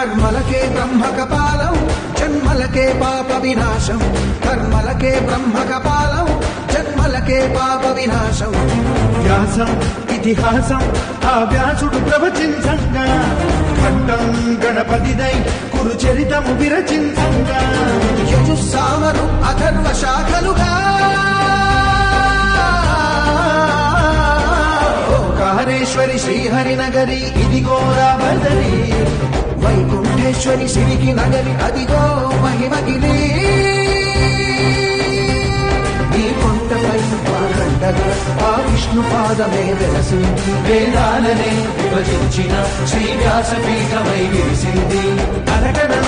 కర్మలకే బ్రహ్మ కపాలం జన్మలకే పాప వినాశం కర్మలకే బ్రహ్మ కపాలం జన్మలకే పాప వినాశం వ్యాసం ఇతిహాసం ఆ వ్యాసుడు ప్రవచించంగా ఖండం గణపతిదై కురు చరితము విరచించంగా యజుస్సామరు అధర్వ శాఖలుగా. ఓంకారేశ్వరి శ్రీహరి నగరి ఇదిగో రాబదరి సిరికి నగలి అదిగో మహిమగిరి ఈ కొండపై పాదండగా ఆ విష్ణు పాదమే వెలసింది వేదాలనే విభజించిన శ్రీ వ్యాసపీఠమై విరిసింది అరగడన